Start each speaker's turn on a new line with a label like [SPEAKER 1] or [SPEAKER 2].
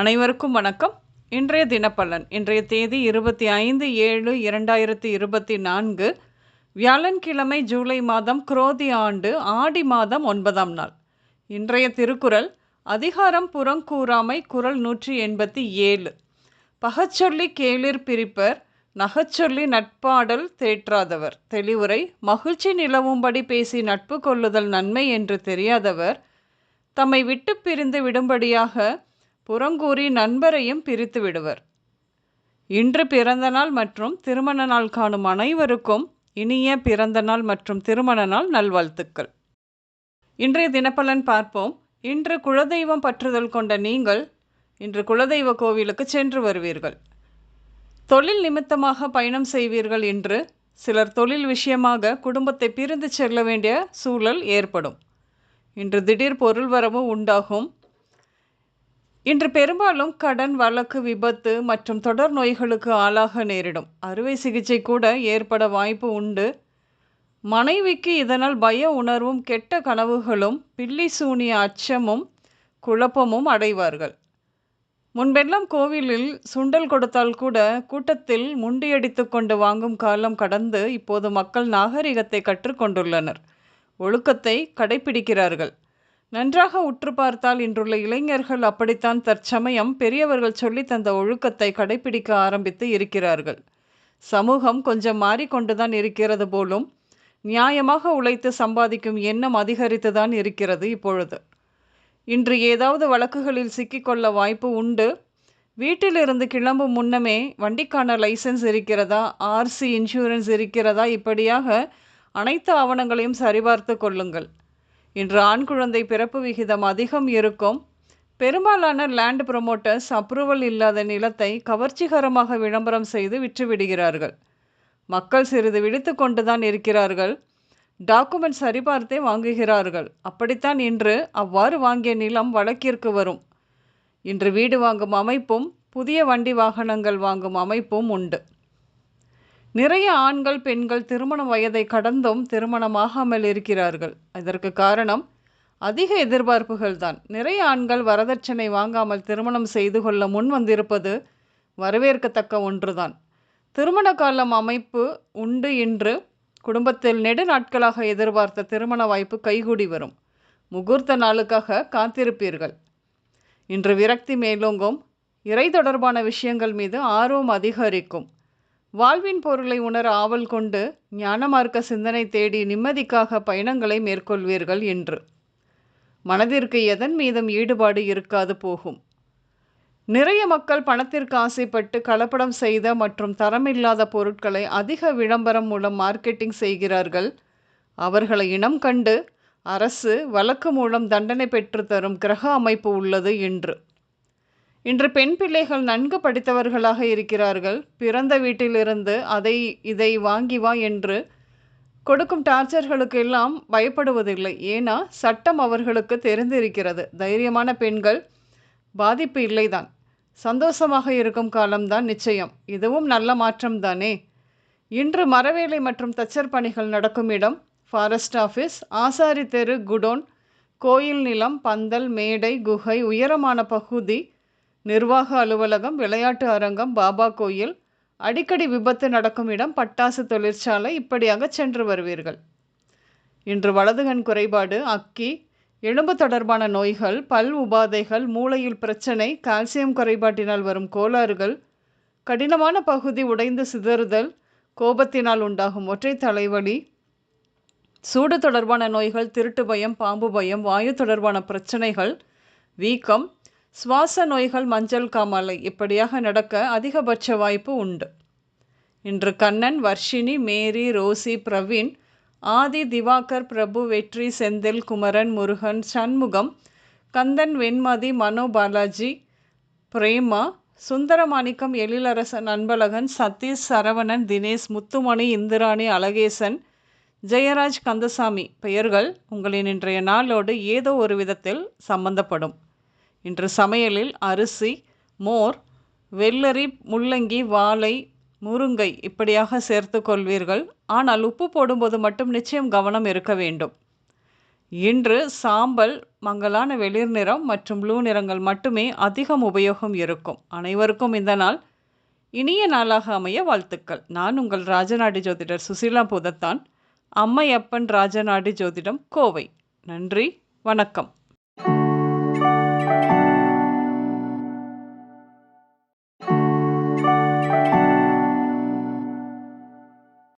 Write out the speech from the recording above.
[SPEAKER 1] அனைவருக்கும் வணக்கம். இன்றைய தினப்பலன் இன்றைய தேதி இருபத்தி ஐந்து ஏழு இரண்டாயிரத்தி இருபத்தி நான்கு வியாழன்கிழமை ஜூலை மாதம் குரோதி ஆண்டு ஆடி மாதம் ஒன்பதாம் நாள். இன்றைய திருக்குறள் அதிகாரம் புறங்கூறாமை குரல் நூற்றி எண்பத்தி ஏழு. பகச்சொல்லி கேளிர் பிரிப்பர் நகச்சொல்லி நட்பாடல் தேற்றாதவர். தெளிவுரை மகிழ்ச்சி நிலவும்படி பேசி நட்பு கொள்ளுதல் நன்மை என்று தெரியாதவர். தம்மை விட்டு பிரிந்து விடும்படியாக புறங்கூறி நண்பரையும் பிரித்து விடுவர். இன்று பிறந்த நாள் மற்றும் திருமண நாள் காணும் அனைவருக்கும் இனிய பிறந்த நாள் மற்றும் திருமண நாள் நல்வாழ்த்துக்கள். இன்றைய தினப்பலன் பார்ப்போம். இன்று குலதெய்வம் பற்றுதல் கொண்ட நீங்கள் இன்று குலதெய்வ கோவிலுக்கு சென்று வருவீர்கள். தொழில் நிமித்தமாக பயணம் செய்வீர்கள் என்று சிலர் தொழில் விஷயமாக குடும்பத்தை பிரிந்து செல்ல வேண்டிய சூழல் ஏற்படும். இன்று திடீர் பொருள் வரவு உண்டாகும். இன்று பெரும்பாலும் கடன் வழக்கு விபத்து மற்றும் தொடர் நோய்களுக்கு ஆளாக நேரிடும். அறுவை சிகிச்சை கூட ஏற்பட வாய்ப்பு உண்டு. மனைவிக்கு இதனால் பய உணர்வும் கெட்ட கனவுகளும் பில்லி சூனிய அச்சமும் குழப்பமும் அடைவார்கள். முன்பெல்லாம் கோவிலில் சுண்டல் கொடுத்தால் கூட கூட்டத்தில் முண்டியடித்து கொண்டு வாங்கும் காலம் கடந்து இப்போது மக்கள் நாகரிகத்தை கற்றுக்கொண்டுள்ளனர் ஒழுக்கத்தை கடைபிடிக்கிறார்கள். நன்றாக உற்று பார்த்தால் இன்றுள்ள இளைஞர்கள் அப்படித்தான் தற்சமயம் பெரியவர்கள் சொல்லி தந்த ஒழுக்கத்தை கடைபிடிக்க ஆரம்பித்து இருக்கிறார்கள். சமூகம் கொஞ்சம் மாறிக்கொண்டுதான் இருக்கிறது போலும் நியாயமாக உழைத்து சம்பாதிக்கும் எண்ணம் அதிகரித்துதான் இருக்கிறது இப்பொழுது. இன்று ஏதாவது வழக்குகளில் சிக்கிக்கொள்ள வாய்ப்பு உண்டு. வீட்டிலிருந்து கிளம்பும் முன்னமே வண்டிக்கான லைசன்ஸ் இருக்கிறதா ஆர்சி இன்சூரன்ஸ் இருக்கிறதா இப்படியாக அனைத்து ஆவணங்களையும் சரிபார்த்து கொள்ளுங்கள். இன்று ஆண் குழந்தை பிறப்பு விகிதம் அதிகம் இருக்கும். பெரும்பாலான லேண்ட் ப்ரொமோட்டர்ஸ் அப்ரூவல் இல்லாத நிலத்தை கவர்ச்சிகரமாக விளம்பரம் செய்து விற்றுவிடுகிறார்கள். மக்கள் சிறிது விழித்து கொண்டுதான் இருக்கிறார்கள். டாக்குமெண்ட் சரிபார்த்தே வாங்குகிறார்கள். அப்படித்தான் இன்று அவ்வாறு வாங்கிய நிலம் வழக்கிற்கு வரும். இன்று வீடு வாங்கும் அமைப்பும் புதிய வண்டி வாகனங்கள் வாங்கும் அமைப்பும் உண்டு. நிறைய ஆண்கள் பெண்கள் திருமண வயதை கடந்தும் திருமணமாகாமல் இருக்கிறார்கள். இதற்கு காரணம் அதிக எதிர்பார்ப்புகள் தான். நிறைய ஆண்கள் வரதட்சணை வாங்காமல் திருமணம் செய்து கொள்ள முன் வந்திருப்பது வரவேற்கத்தக்க ஒன்றுதான். திருமண காலம் அமைப்பு உண்டு இன்று குடும்பத்தில் நெடு நாட்களாக எதிர்பார்த்த திருமண வாய்ப்பு கைகூடி வரும். முகூர்த்த நாளுக்காக காத்திருப்பீர்கள். இன்று விரக்தி மேலோங்கும். இறை தொடர்பான விஷயங்கள் மீது ஆர்வம் அதிகரிக்கும். வாழ்வின் பொருளை உணர ஆவல் கொண்டு ஞானமார்க்க சிந்தனை தேடி நிம்மதிக்காக பயணங்களை மேற்கொள்வீர்கள் என்று. மனதிற்கு எதன் மீதும் ஈடுபாடு இருக்காது போகும். நிறைய மக்கள் பணத்திற்கு ஆசைப்பட்டு கலப்படம் செய்த மற்றும் தரமில்லாத பொருட்களை அதிக விளம்பரம் மூலம் மார்க்கெட்டிங் செய்கிறார்கள். அவர்களை இனம் கண்டு அரசு வழக்கு மூலம் தண்டனை பெற்று தரும் கிரக அமைப்பு உள்ளது என்று. இன்று பெண் பிள்ளைகள் நன்கு படித்தவர்களாக இருக்கிறார்கள். பிறந்த வீட்டிலிருந்து அதை இதை வாங்கி வா என்று கொடுக்கும் டார்ச்சர்களுக்கு எல்லாம் பயப்படுவதில்லை. ஏன்னா சட்டம் அவர்களுக்கு தெரிந்திருக்கிறது. தைரியமான பெண்கள் பாதிப்பு இல்லைதான். சந்தோஷமாக இருக்கும் காலம்தான் நிச்சயம். இதுவும் நல்ல மாற்றம் தானே இன்று மரவேலை மற்றும் தச்சர் பணிகள் நடக்கும் இடம் ஃபாரஸ்ட் ஆஃபீஸ் ஆசாரி தெரு குடோன் கோயில் நிலம் பந்தல் மேடை குகை உயரமான பகுதி நிர்வாக அலுவலகம் விளையாட்டு அரங்கம் பாபா கோயில் அடிக்கடி விபத்து நடக்கும் இடம் பட்டாசு தொழிற்சாலை இப்படியாக சென்று வருவீர்கள். இன்று வலதுகண் குறைபாடு அக்கி எலும்பு தொடர்பான நோய்கள் பல் உபாதைகள் மூளையில் பிரச்சனை கால்சியம் குறைபாட்டினால் வரும் கோளாறுகள் கடினமான பகுதி உடைந்து சிதறுதல் கோபத்தினால் உண்டாகும் ஒற்றை தலைவலி சூடு தொடர்பான நோய்கள் திருட்டு பயம் பாம்பு பயம் வாயு தொடர்பான பிரச்சனைகள் வீக்கம் சுவாச நோய்கள் மஞ்சள் காமாலை இப்படியாக நடக்க அதிகபட்ச வாய்ப்பு உண்டு. இன்று கண்ணன் வர்ஷினி மேரி ரோசி பிரவீன் ஆதி திவாகர் பிரபு வெற்றி செந்தில் குமரன் முருகன் சண்முகம் கந்தன் வெண்மதி மனோ பாலாஜி பிரேமா சுந்தரமாணிக்கம் எழிலரசன் அன்பழகன் சதீஷ் சரவணன் தினேஷ் முத்துமணி இந்திராணி அழகேசன் ஜெயராஜ் கந்தசாமி பெயர்கள் உங்களின் இன்றைய நாளோடு ஏதோ ஒரு விதத்தில் சம்பந்தப்படும். இன்று சமையலில் அரிசி மோர் வெள்ளரி முள்ளங்கி வாழை முருங்கை இப்படியாக சேர்த்து கொள்வீர்கள். ஆனால் உப்பு போடும்போது மட்டும் நிச்சயம் கவனம் இருக்க வேண்டும். இன்று சாம்பல் மங்கலான வெளிர் நிறம் மற்றும் ப்ளூ நிறங்கள் மட்டுமே அதிகம் உபயோகம் இருக்கும். அனைவருக்கும் இந்த நாள் இனிய நாளாக அமைய வாழ்த்துக்கள். நான் உங்கள் ராஜநாடி ஜோதிடர் சுசீலா புதத்தான். அம்மையப்பன் ராஜநாடி ஜோதிடம் கோவை. நன்றி வணக்கம்.